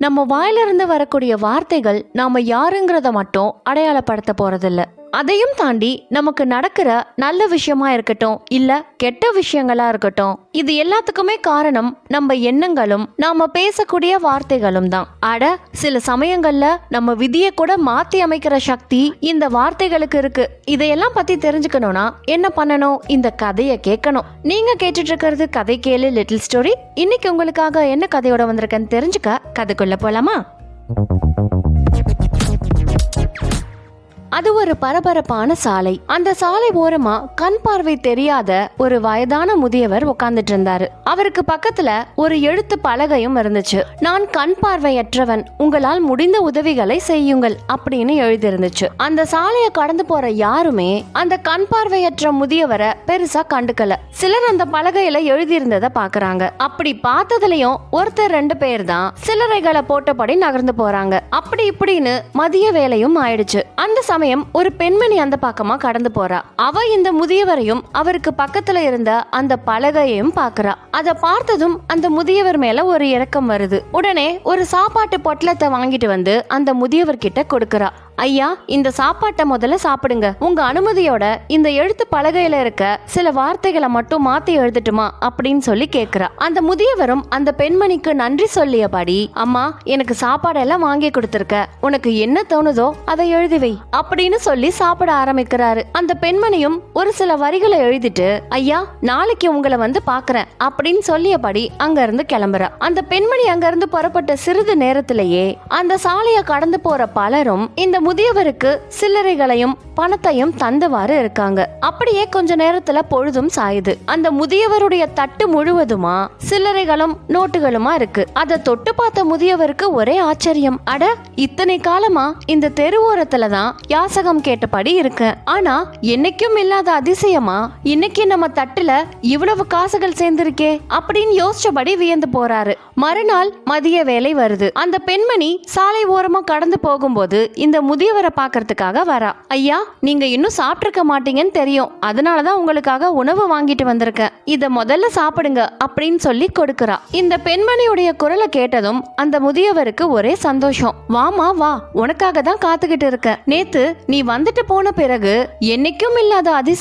நம்ம வாயிலிருந்து வரக்கூடிய வார்த்தைகள் நாம் யாருங்கிறத மட்டும் அடையாளப்படுத்த போகிறதில்ல அதையும் தாண்டி நமக்கு நடக்கிற நல்ல விஷயமா இருக்கட்டும் இல்ல கெட்ட விஷயங்களா இருக்கட்டும் இது எல்லாத்துக்குமே காரணம் நம்ம எண்ணங்களும் நாம பேசக்கூடிய வார்த்தைகளும் தான். அட சில சமயங்கள்ல நம்ம விதியை கூட மாத்தி அமைக்கிற சக்தி இந்த வார்த்தைகளுக்கு இருக்கு. இதையெல்லாம் பத்தி தெரிஞ்சுக்கணும்னா என்ன பண்ணணும்? இந்த கதையை கேட்கணும். நீங்க கேட்டுட்டு இருக்கிறது கதை கேளு லிட்டில் ஸ்டோரி இன்னைக்கு உங்களுக்காக என்ன கதையோட வந்திருக்கேன்னு தெரிஞ்சுக்க கதைக்குள்ள போலாமா? அது ஒரு பரபரப்பான சாலை. அந்த சாலை ஓரமா கண் பார்வை தெரியாத ஒரு வயதான முதியவர் உட்கார்ந்துட்டு இருந்தாரு. அவருக்கு பக்கத்துல ஒரு எழுத்து பலகையும் இருந்துச்சு. நான் கண் பார்வையற்றவன். உங்களால் முடிந்த உதவிகளை செய்யுங்கள் அப்படின்னு எழுதியிருந்துச்சு அந்த சாலையை கடந்து போற யாருமே அந்த கண் பார்வையற்ற முதியவரை பெருசா கண்டுக்கல. சிலர் அந்த பலகையில எழுதியிருந்ததை பாக்குறாங்க. அப்படி பார்த்ததுலயும் ஒருத்தர் ரெண்டு பேர் தான் சில்லறைகளை போட்டபடி நகர்ந்து போறாங்க. அப்படி இப்படின்னு மதிய வேலையும் ஆயிடுச்சு. அந்த சமயம் ஒரு பெண்மணி அந்த பக்கமா கடந்து போறா. அவ இந்த முதியவரையும் அவருக்கு பக்கத்துல இருந்த அந்த பலகையையும் பாக்குறா. அத பார்த்ததும் அந்த முதியவர் மேல ஒரு இரக்கம் வருது. உடனே ஒரு சாப்பாட்டு பொட்டலத்தை வாங்கிட்டு வந்து அந்த முதியவர் கிட்ட கொடுக்கறா. ஐயா இந்த சாப்பாட்டை முதல்ல சாப்பிடுங்க. உங்க அனுமதியோட இந்த எழுத்து பலகையில இருக்க சில வார்த்தைகளை மட்டும் மாத்தி எழுதட்டுமா அப்படின்னு சொல்லி கேக்குறா. அந்த முதியவரும் அந்த பெண்மணிக்கு நன்றி சொல்லியபடி அம்மா எனக்கு சாப்பாடெல்லாம் வாங்கி கொடுத்துருக்க. உனக்கு என்ன தோணுதோ அதை எழுதி வை. அப்படின்னு சொல்லி சாப்பிட ஆரம்பிக்கிறாரு. அந்த பெண்மணியும் ஒரு சில வரிகளை எழுதிட்டு ஐயா நாளைக்கு உங்களை வந்து பாக்குறேன் அப்படின்னு சொல்லியபடி அங்க இருந்து கிளம்புறா. அந்த பெண்மணி அங்க இருந்து புறப்பட்ட சிறிது நேரத்திலேயே அந்த சாலையை கடந்து போற பலரும் இந்த முதியவருக்கு சில்லறைகளையும் பணத்தையும் தந்தவாறு இருக்காங்க. அப்படியே கொஞ்ச நேரத்துல பொழுதும் சாயுது. அந்த முதியவருடைய தட்டு முழுவதுமா சில்லறைகளும் நோட்டுகளுமா இருக்கு. அதை தொட்டு பார்த்த முதியவருக்கு ஒரே ஆச்சரியம். அட இத்தனை காலமா இந்த தெருவோரத்துல தான் யாசகம் கேட்டபடி இருக்கு ஆனா என்னைக்கும் இல்லாத அதிசயமா? இன்னைக்கு நம்ம தட்டுல இவ்வளவு காசுகள் சேர்ந்திருக்கே அப்படின்னு யோசிச்சபடி வியந்து போறாரு. மறுநாள் மதிய வேலை வருது. அந்த பெண்மணி சாலை ஓரமா கடந்து போகும்போது இந்த முதியவரை பார்க்கறதுக்காக வரா. ஐயா நீங்க இன்னும் சாப்பிட்டிருக்க மாட்டீங்கன்னு தெரியும். அதனால தான் உங்களுக்காக உணவு வாங்கிட்டு வந்திருக்கேன். இத முதல்ல சாப்பிடுங்க அப்படின்னு சொல்லி கொடுக்கறா. இந்த பெண்மணியுடைய குரலை கேட்டதும் அந்த முதியவருக்கு ஒரே சந்தோஷம். வாமா வா. உனக்காக தான் காத்துக்கிட்டு இருக்க நேத்து நீ வந்துட்டு போன பிறகு என்னைக்கும் இல்லாத அதிசயம்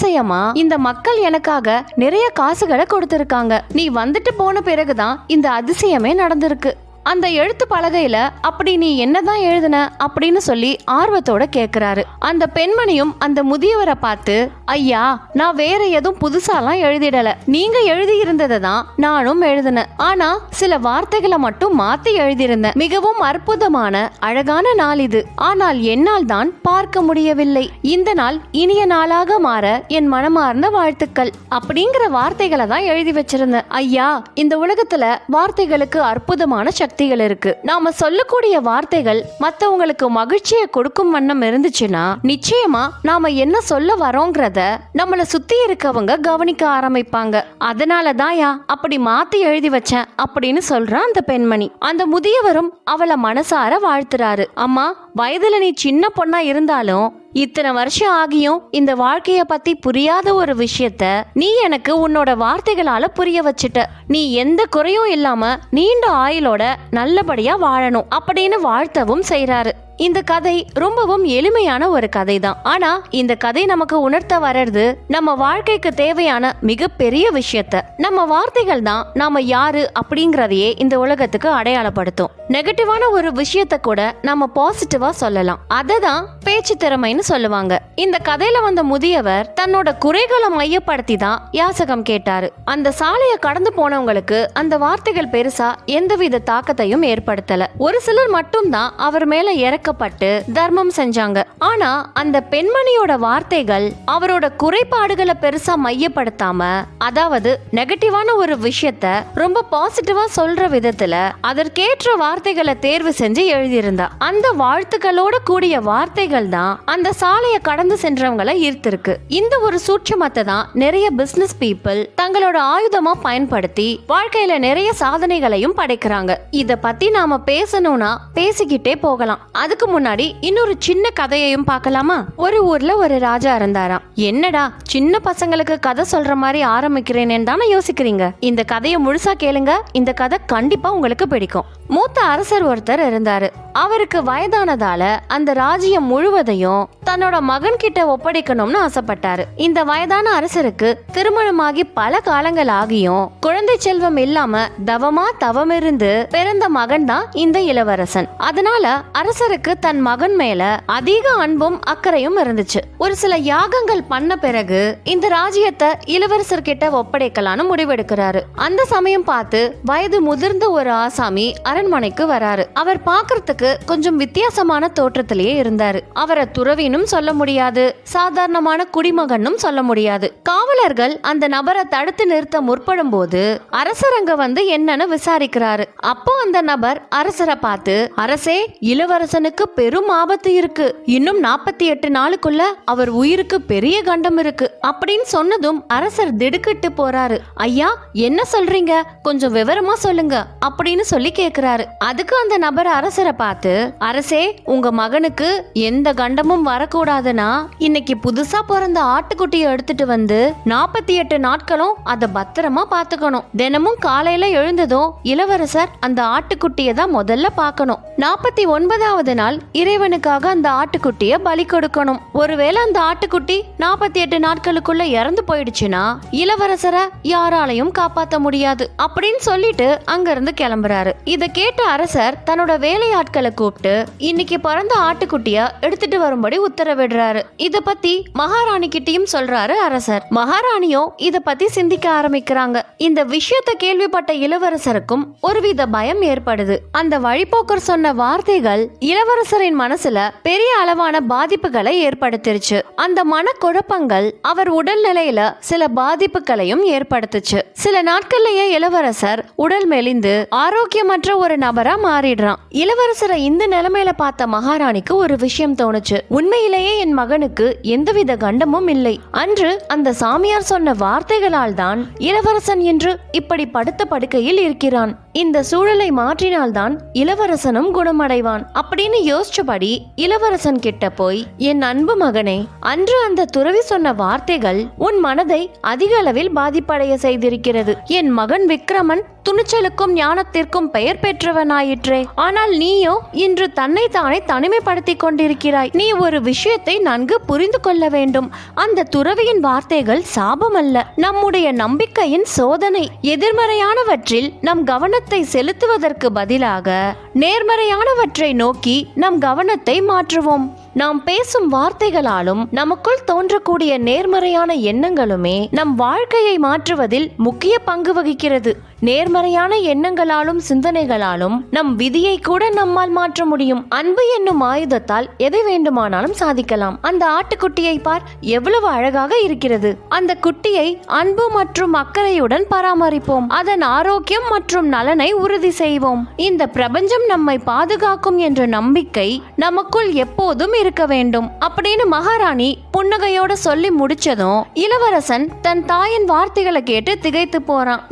இந்த மக்கள் எனக்காக நிறைய காசுகளை கொடுத்திருக்காங்க. நீ வந்துட்டு போன பிறகுதான் இந்த அதிசயமே நடந்திருக்கு. அந்த எழுத்து பலகையில அப்படி நீ என்னதான் எழுதுன? அப்படின்னு சொல்லி ஆர்வத்தோட கேக்குறாரு. அந்த பெண்மணியும் அந்த முதியவரை பார்த்து ஐயா நான் வேற எதுவும் புதுசாலாம் எழுதிடல. நீங்க எழுதி இருந்ததை தான் நானும் எழுதினேன். ஆனா சில வார்த்தைகளை மட்டும் மாத்தி எழுதியிருந்தேன். மிகவும் அற்புதமான அழகான நாள் இது. ஆனால் என்னால் தான் பார்க்க முடியவில்லை. இந்த நாள் இனிய நாளாக மாற என் மனமார்ந்த வாழ்த்துக்கள். அப்படிங்கிற வார்த்தைகளை தான் எழுதி வச்சிருந்தேன். ஐயா இந்த உலகத்துல வார்த்தைகளுக்கு அற்புதமான சக்தி சக்திகள் இருக்கு. நாம சொல்லக்கூடிய வார்த்தைகள் மத்தவங்களுக்கு மகிழ்ச்சியை கொடுக்கும் வண்ணம் இருந்துச்சுன்னா நிச்சயமா நாம என்ன சொல்ல வரோங்கிறத நம்மள சுத்தி இருக்கவங்க கவனிக்க ஆரம்பிப்பாங்க. அதனால தான்யா அப்படி மாத்தி எழுதி வச்சேன் அப்படின்னு சொல்றா அந்த பெண்மணி. அந்த முதியவரும் அவளை மனசார வாழ்த்துறாரு. அம்மா வயதுல நீ சின்ன பொண்ணா இருந்தாலும் இத்தனை வருஷம் ஆகியும் இந்த வாழ்க்கைய பத்தி புரியாத ஒரு விஷயத்த நீ எனக்கு உன்னோட வார்த்தைகளால புரிய வச்சுட்ட. நீ எந்த குறையும் இல்லாம நீண்ட ஆயுளோட நல்லபடியா வாழணும் அப்படின்னு வாழ்த்தவும் செய்றாரு. இந்த கதை ரொம்பவும் எளிமையான ஒரு கதை தான் ஆனா இந்த கதை நமக்கு உணர்த்த வர்றது நம்ம வாழ்க்கைக்கு தேவையான மிகப்பெரிய விஷயத்த. நம்ம வார்த்தைகள் தான் நாம யாரு அப்படிங்கறதையே இந்த உலகத்துக்கு அடையாளப்படுத்தும். நெகட்டிவான ஒரு விஷயத்த கூட நம்ம பாசிட்டிவா சொல்லலாம். அதை தான் பேச்சு திறமைன்னு சொல்லுவாங்க. இந்த கதையில வந்த முதியவர் தன்னோட குறைகளை மையப்படுத்தி தான் யாசகம் கேட்டாரு. அந்த சாலையை கடந்து போனவங்களுக்கு அந்த வார்த்தைகள் பெருசா எந்தவித தாக்கத்தையும் ஏற்படுத்தல. ஒரு சிலர் மட்டும்தான் அவர் மேல இறக்கப்பட்டு தர்மம் செஞ்சாங்க. ஆனா அந்த பெண்மணியோட வார்த்தைகள் அவரோட குறைபாடுகளை பெருசா மையப்படுத்தாம அதாவது நெகட்டிவான ஒரு விஷயத்த ரொம்ப பாசிட்டிவா சொல்ற விதத்துல அதற்கேற்ற வார்த்தைகளை தேர்வு செஞ்சு எழுதியிருந்தா. அந்த வாழ்த்துக்களோட கூடிய வார்த்தைகள் தான் அந்த சாலையை கடந்து சென்றவங்களை ஈர்த்திருக்கு. இந்த ஒரு சூட்சமத்தை தான் நிறைய பிசினஸ் பீப்புள் தங்களோட ஆயுதமா பயன்படுத்தி வாழ்க்கையில நிறைய சாதனைகளையும் படைக்கிறாங்க. இத பத்தி நாம பேசணும்னா பேசிக்கிட்டே போகலாம். அதுக்கு முன்னாடி இன்னொரு சின்ன கதையையும் பார்க்கலாமா? ஒரு ஊர்ல ஒரு ராஜா இருந்தாராம். என்னடா சின்ன பசங்களுக்கு கதை சொல்ற மாதிரி ஆரம்பிக்கிறேன்னு தானே யோசிக்கிறீங்க? இந்த கதையை முழுசா கேளுங்க. இந்த கதை கண்டிப்பா உங்களுக்கு பிடிக்கும். மூத்த அரசர் ஒருத்தர் இருந்தாரு. அவருக்கு வயதானதால அந்த ராஜ்யம் முழுவதையும் தன்னோட மகன் கிட்ட ஒப்படைக்கணும்னு ஆசைப்பட்டாரு. இந்த வயதான அரசருக்கு திருமணமாகி பல காலங்கள் ஆகியும் குழந்தை செல்வம் இல்லாம தவமா தவமிருந்து பிறந்த மகன் தான் இந்த இளவரசன். அதனால அரசருக்கு தன் மகன் மேல அதிக அன்பும் அக்கறையும் இருந்துச்சு. ஒரு சில யாகங்கள் பண்ண பிறகு இந்த ராஜ்யத்தை இளவரசர் கிட்ட ஒப்படைக்கலாம்னு முடிவெடுக்கிறாரு. அந்த சமயம் பார்த்து வயது முதிர்ந்த ஒரு ஆசாமி அரண்மனைக்கு வராரு. அவர் பாக்குறதுக்கு கொஞ்சம் வித்தியாசமான தோற்றத்திலேயே இருந்தாரு. அவரை துறவினும் சொல்ல முடியாது. சாதாரணமான குடிமகனும் சொல்ல முடியாது. காவலர்கள் அந்த நபரை தடுத்து நிறுத்த முற்படும் போது அரசரங்க வந்து என்னன்னு விசாரிக்கிறாரு. அப்போ அந்த நபர் அரசரை பார்த்து அரசே இளவரசனுக்கு பெரும் ஆபத்து இருக்கு. இன்னும் நாற்பத்தி எட்டு நாளுக்குள்ள அவர் உயிருக்கு பெரிய கண்டம் இருக்கு. அப்படின்னு சொன்னதும் அரசர் திடுக்கிட்டு போறாரு. ஐயா என்ன சொல்றீங்க? கொஞ்சம் விவரமா சொல்லுங்க. அப்படின்னு சொல்லி கேக்குறாரு. அதுக்கு அந்த நபர் அரசரை பார்த்து அரசே உங்க மகனுக்கு எந்த கண்டமும் வரக்கூடாதுன்னா இன்னைக்கு புதுசா பிறந்த ஆட்டுக்குட்டியை எடுத்துட்டு வந்து நாற்பத்தி எட்டு நாட்களும் அதை பத்திரமா பாத்துக்கணும் தினமும் காலையில எழுந்ததும் இளவரசர் அந்த ஆட்டுக்குட்டியை தான் முதல்ல பார்க்கணும். நாற்பத்தி ஒன்பதாவது நாள் இறைவனுக்காக அந்த ஆட்டுக்குட்டிய பலி கொடுக்கணும். ஒருவேளை அந்த ஆட்டுக்குட்டி நாற்பத்தி எட்டு நாட்களுக்குள்ள இறந்து போயிடுச்சுன்னா இளவரசரை யாராலையும் காப்பாத்த முடியாது. அப்படின்னு சொல்லிட்டு அங்கிருந்து கிளம்புறாரு. இதை கேட்ட அரசர் தன்னோட வேலையாட்களை கூப்பிட்டு இன்னைக்கு பிறந்த ஆட்டுக்குட்டிய எடுத்துட்டு வரும்படி உத்தரவிடுறாரு. இத பத்தி மகாராணி கிட்டயும் சொல்றாரு அரசர். மகாராணியும் இத பத்தி சிந்திக்க ஆரம்பிக்கிறாங்க. இந்த விஷயத்தை கேள்விப்பட்ட இளவரசருக்கும் ஒருவித பயம் ஏற்படுது. அந்த வழிபோக்கர் சொன்ன வார்த்தைகள் இளவரசரின் மனசுல பெரிய அளவான பாதிப்புகளை ஏற்படுத்திருச்சு. அந்த மனக்குழப்பங்கள் அவர் உடல்நிலையில சில பாதிப்புகளையும் ஏற்படுத்துச்சு. சில நாட்கள்லயே இளவரசர் உடல் மெலிந்து ஆரோக்கியமற்ற ஒரு நபரா மாறிடுறான். இளவரசரை இந்த நிலைமையில பார்த்த மகாராணிக்கு ஒரு விஷயம் தோணுச்சு. உண்மையிலேயே என் மகனுக்கு எந்தவித கண்டமும் இல்லை. அன்று அந்த சாமியார் சொன்ன வார்த்தைகளால் தான் இளவரசன் என்று இப்படி படுத்த படுக்கையில் இருக்கிறான். இந்த சூழலை மாற்றினால்தான் இளவரசனும் குணமடைவான். அப்படின்னு யோசிச்சபடி இளவரசன் கிட்ட போய் என் அன்பு மகனே அன்று அந்த துறவி சொன்ன வார்த்தைகள் உன் மனதை அதிக அளவில் பாதிப்படைய செய்திருக்கிறது. என் மகன் விக்ரமன் துணிச்சலுக்கும் ஞானத்திற்கும் பெயர் பெற்றவனாயிற்றே. ஆனால் நீயோ இன்று தன்னை தானே தனிமைப்படுத்தி கொண்டிருக்கிறாய். நீ ஒரு விஷயத்தை நன்கு புரிந்து கொள்ள வேண்டும். அந்த துறவியின் வார்த்தைகள் சாபமல்ல. நம்முடைய நம்பிக்கையின் சோதனை. எதிர்மறையானவற்றில் நம் கவனத்தை செலுத்துவதற்கு பதிலாக நேர்மறையானவற்றை நோக்கி நம் கவனத்தை மாற்றுவோம். நாம் பேசும் வார்த்தைகளாலும் நமக்குள் தோன்றக்கூடிய நேர்மறையான எண்ணங்களுமே நம் வாழ்க்கையை மாற்றுவதில் முக்கிய பங்கு வகிக்கிறது. நேர்மறையான எண்ணங்களாலும் சிந்தனைகளாலும் நம் விதியை கூட நம்மால் மாற்ற முடியும். அன்பு என்னும் ஆயுதத்தால் எதை வேண்டுமானாலும் சாதிக்கலாம். அந்த ஆட்டுக்குட்டியை பார் எவ்வளவு அழகாக இருக்கிறது. அந்த குட்டியை அன்பு மற்றும் அக்கறையுடன் பராமரிப்போம். அதன் ஆரோக்கியம் மற்றும் நலனை உறுதி செய்வோம். இந்த பிரபஞ்சம் நம்மை பாதுகாக்கும் என்ற நம்பிக்கை நமக்குள் எப்போதும் இருக்க வேண்டும். அப்படின்னு மகாராணி புன்னகையோட சொல்லி முடிச்சதும் இளவரசன் தன் தாயின் வார்த்தைகளை கேட்டு திகைத்து போறான்.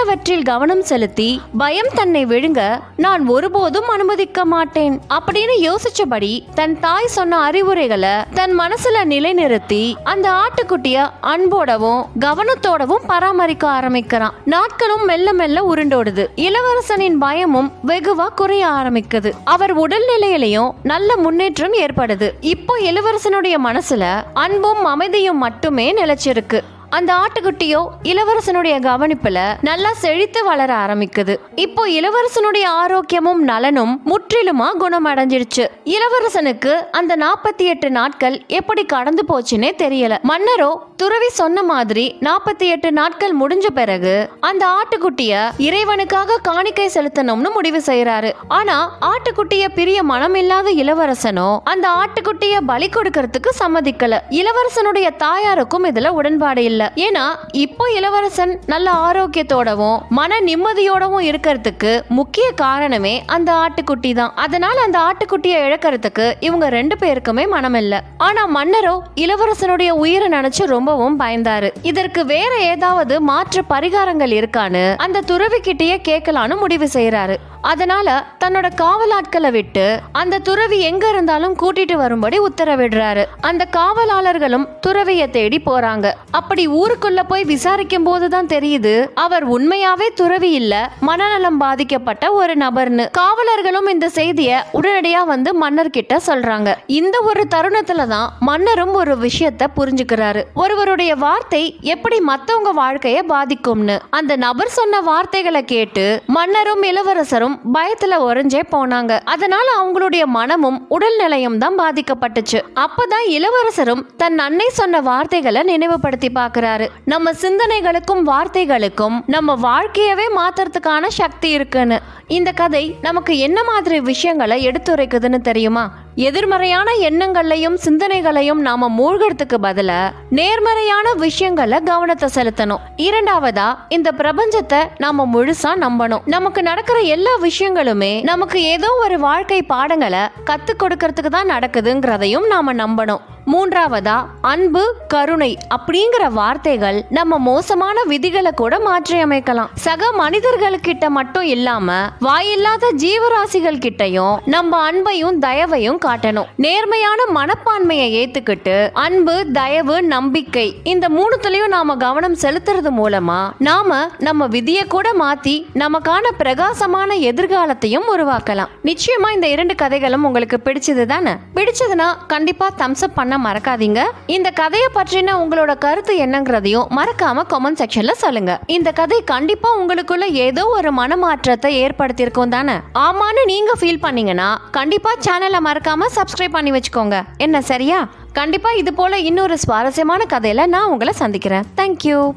எதிர்மறையானவற்றில் கவனம் செலுத்தி பயம் தன்னை விழுங்க நான் ஒருபோதும் அனுமதிக்க மாட்டேன் அப்படின்னு யோசிச்சபடி தன் தாய் சொன்ன அறிவுரைகளை தன் மனசுல நிலைநிறுத்தி அந்த ஆட்டுக்குட்டிய அன்போடவும் கவனத்தோடவும் பராமரிக்க ஆரம்பிக்கிறான். நாட்களும் மெல்ல மெல்ல உருண்டோடுது. இளவரசனின் பயமும் வெகுவா குறைய ஆரம்பிக்குது. அவர் உடல்நிலையிலையும் நல்ல முன்னேற்றம் ஏற்படுது. இப்போ இளவரசனுடைய மனசுல அன்பும் அமைதியும் மட்டுமே நிலைச்சிருக்கு. அந்த ஆட்டுக்குட்டியோ இளவரசனுடைய கவனிப்புல நல்லா செழித்து வளர ஆரம்பிக்குது. இப்போ இளவரசனுடைய ஆரோக்கியமும் நலனும் முற்றிலுமா குணமடைஞ்சிருச்சு. இளவரசனுக்கு அந்த நாற்பத்தி எட்டு நாட்கள் எப்படி கடந்து போச்சுன்னே தெரியல. மன்னரோ துறவி சொன்ன மாதிரி நாற்பத்தி எட்டு நாட்கள் முடிஞ்ச பிறகு அந்த ஆட்டுக்குட்டிய இறைவனுக்காக காணிக்கை செலுத்தணும்னு முடிவு செய்யறாரு ஆனா ஆட்டுக்குட்டிய பிரிய மனம் இல்லாத இளவரசனோ அந்த ஆட்டுக்குட்டிய பலி கொடுக்கறதுக்கு சம்மதிக்கல. இளவரசனுடைய தாயாருக்கும் இதுல உடன்பாடு இல்ல. ஏன்னா இப்போ இளவரசன் நல்ல ஆரோக்கியத்தோடவும் மன நிம்மதியோடவும் இருக்கிறதுக்கு முக்கிய காரணமே அந்த ஆட்டுக்குட்டி தான். அதனால அந்த ஆட்டுக்குட்டியை இழக்கிறதுக்கு இவங்க ரெண்டு பேருக்குமே மனம் இல்ல. ஆனா மன்னரோ இளவரசனுடைய உயிரை நினைச்சு ரொம்பவும் பயந்தாரு. இதற்கு வேற ஏதாவது மாற்று பரிகாரங்கள் இருக்கான்னு அந்த துறவி கிட்டேயே கேட்கலான்னு முடிவு செய்யறாரு அதனால தன்னோட காவலாட்களை விட்டு அந்த துறவி எங்க இருந்தாலும் கூட்டிட்டு வரும்படி உத்தரவிடுறாரு. அந்த காவலாளர்களும் துறவிய தேடி போறாங்க. அப்படி ஊருக்குள்ள போய் விசாரிக்கும் போதுதான் தெரியுது அவர் உண்மையாவே துறவி இல்ல மனநலம் பாதிக்கப்பட்ட ஒரு நபர்னு. காவலர்களும் இந்த செய்திய உடனடியா வந்து மன்னர் கிட்ட சொல்றாங்க. இந்த ஒரு தருணத்துல தான் மன்னரும் ஒரு விஷயத்த புரிஞ்சுக்கிறாரு. ஒருவருடைய வார்த்தை எப்படி மத்தவங்க வாழ்க்கைய பாதிக்கும்னு. அந்த நபர் சொன்ன வார்த்தைகளை கேட்டு மன்னரும் இளவரசரும் பயத்துல உறைஞ்சே போனாங்க. அதனால அவங்களுடைய மனமும் உடல்நிலையும் தான் பாதிக்கப்பட்டுச்சு. அப்பதான் இளவரசரும் தன் அன்னை சொன்ன வார்த்தைகளை நினைவுபடுத்தி பாக்குறாரு நம்ம சிந்தனைகளுக்கும் வார்த்தைகளுக்கும் நம்ம வாழ்க்கையவே மாத்துறதுக்கான சக்தி இருக்குன்னு. இந்த கதை நமக்கு என்ன மாதிரி விஷயங்களை எடுத்துரைக்குதுன்னு தெரியுமா? எதிர்மறையான எண்ணங்களையும் சிந்தனைகளையும் நாம மூழ்கிறதுக்கு பதில நேர்மறையான விஷயங்களை கவனத்தை செலுத்தணும். இரண்டாவதா இந்த பிரபஞ்சத்தை நாம முழுசா நம்பணும். நமக்கு நடக்கிற எல்லா விஷயங்களுமே நமக்கு ஏதோ ஒரு வாழ்க்கை பாடங்களை கத்து கொடுக்கறதுக்கு தான் நடக்குதுங்கிறதையும் நாம நம்பணும். மூன்றாவதா அன்பு கருணை அப்படிங்கிற வார்த்தைகள் நம்ம மோசமான விதிகளை கூட மாற்றி அமைக்கலாம் சக மனிதர்கள்கிட்ட மட்டும் இல்லாம வாயில்லாத ஜீவராசிகள் கிட்டையும் நம்ம அன்பையும் தயவையும் காட்டணும். நேர்மையான மனப்பான்மையை ஏத்துக்கிட்டு அன்பு தயவு நம்பிக்கை இந்த மூணுத்துலயும் நாம கவனம் செலுத்துறது மூலமா நாம நம்ம விதியை கூட மாத்தி நமக்கான பிரகாசமான எதிர்காலத்தையும் உருவாக்கலாம். நிச்சயமா இந்த இரண்டு கதைகளும் உங்களுக்கு பிடிச்சது தானே? பிடிச்சதுன்னா கண்டிப்பா தம்ஸ் அப் பண்ண மறக்காதீங்க. இந்த கதையை பற்றின உங்களோட கருத்து என்னங்கிறதையும் மறக்காம கமெண்ட் செக்ஷன்ல சொல்லுங்க. இந்த கதை கண்டிப்பா உங்களுக்குள்ள ஏதோ ஒரு மனமாற்றத்தை ஏற்படுத்தியிருக்கும் தானே? ஆமான்னு நீங்க ஃபீல் பண்ணீங்கன்னா கண்டிப்பா சேனலை மறக்காம சப்ஸ்கிரைப் பண்ணி வச்சுக்கோங்க. என்ன சரியா? கண்டிப்பா இது போல இன்னொரு சுவாரஸ்யமான கதையில நான் உங்களை சந்திக்கிறேன். தேங்க்யூ